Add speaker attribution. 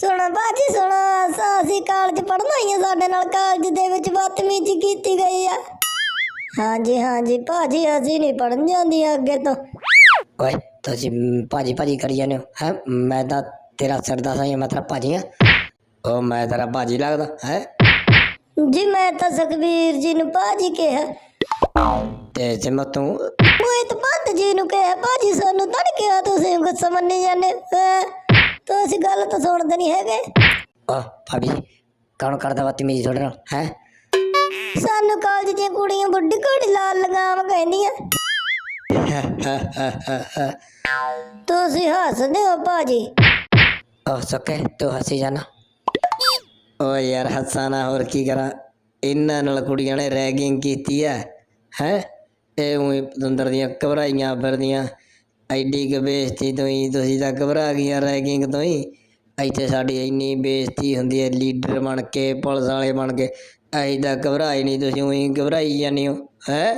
Speaker 1: ਸੁਣੋ ਬਾਜੀ ਸੁਣੋ ਅਸਾਂ- ਕਾਲਜ ਪੜ੍ਹਨ ਆਈਆਂ ਸਾਡੇ ਨਾਲ ਕਾਲਜ ਦੇ ਵਿੱਚ ਬਦਤਮੀਜ਼ੀ ਕੀਤੀ ਗਈ ਆ। ਹਾਂਜੀ ਹਾਂਜੀ ਭਾਜੀ ਅਸੀਂ ਨਹੀਂ ਪੜਨ ਜਾਂਦੀਆਂ ਅੱਗੇ ਤੋਂ।
Speaker 2: ਓਏ ਤੁਸੀਂ ਮ, ਭਾਜੀ ਭਾਜੀ ਕਰੀ ਜਾਂਦੇ ਹੋ ਹੈ? ਮੈਂ ਤਾਂ ਤੇਰਾ ਸਰਦਾ ਸਾਂ ਮੈਂ ਤੇਰਾ ਭਾਜੀ ਆ ਉਹ ਮੈਂ ਤੇਰਾ ਭਾਜੀ ਲੱਗਦਾ ਹੈ?
Speaker 1: ਜੀ ਮੈਂ ਤਾਂ ਸੁਖਬੀਰ ਜੀ ਨੂੰ ਭਾਜੀ ਕਿਹਾ।
Speaker 2: ਤੇ ਜਿਵੇਂ ਤੂੰ?
Speaker 1: ਉਹ ਤਾਂ ਭੱਤ ਜੀ ਨੂੰ ਕਿਹਾ ਭਾਜੀ ਸਾਨੂੰ ਤਾਂ ਨੀ ਕਿਹਾ ਤੁਸੀਂ ਗੁੱਸਾ ਮੰਨੀ ਜਾਂਦੇ ਹੈਂ? ਤੁਸੀਂ ਗੱਲ ਤਾਂ ਸੁਣਦੇ ਨਹੀਂ ਹੈਗੇ?
Speaker 2: ਓ ਭਾਬੀ ਕੌਣ ਕਰਦਾ ਵਾ ਤਮੀਜ਼ ਤੁਹਾਡੇ ਨਾਲ ਹੈ?
Speaker 1: ਸਾਨੂੰ ਕਾਲਜ ਦੀਆਂ ਕੁੜੀਆਂ ਬੁੱਢੀ ਘੋੜੀ ਲਾਲ ਲਗਾਮ ਕਹਿੰਦੀਆਂ। ਤੁਸੀਂ ਹੱਸਦੇ ਹੋ ਭਾਜੀ?
Speaker 2: ਓ ਸਕੇ ਤੂੰ ਹੱਸੀ ਜਾਣਾ ਓ ਯਾਰ ਹੱਸਾਂ ਨਾ ਹੋਰ ਕੀ ਕਰਾਂ? ਇਹਨਾਂ ਨਾਲ ਕੁੜੀਆਂ ਨੇ ਰੈਗਿੰਗ ਕੀਤੀ ਆ ਹੈ? ਇਹ ਉਹੀ ਪਤੰਦਰ ਦੀਆਂ ਘਬਰਾਈਆਂ ਫਿਰਦੀਆਂ। ਐਡੀ ਕੁ ਬੇਇੱਜ਼ਤੀ ਤੋਂ ਹੀ ਤੁਸੀਂ ਤਾਂ ਘਬਰਾ ਗਈਆਂ ਰੈਗਿੰਗ ਤੋਂ ਹੀ। ਇੱਥੇ ਸਾਡੀ ਇੰਨੀ ਬੇਇੱਜ਼ਤੀ ਹੁੰਦੀ ਹੈ ਲੀਡਰ ਬਣ ਕੇ, ਪੁਲਿਸ ਵਾਲੇ ਬਣ ਕੇ। ਅਸੀਂ ਤਾਂ ਘਬਰਾਏ ਨਹੀਂ ਤੁਸੀਂ ਉਹੀ ਘਬਰਾਈ ਜਾਂਦੇ ਹੋ, ਹੈ?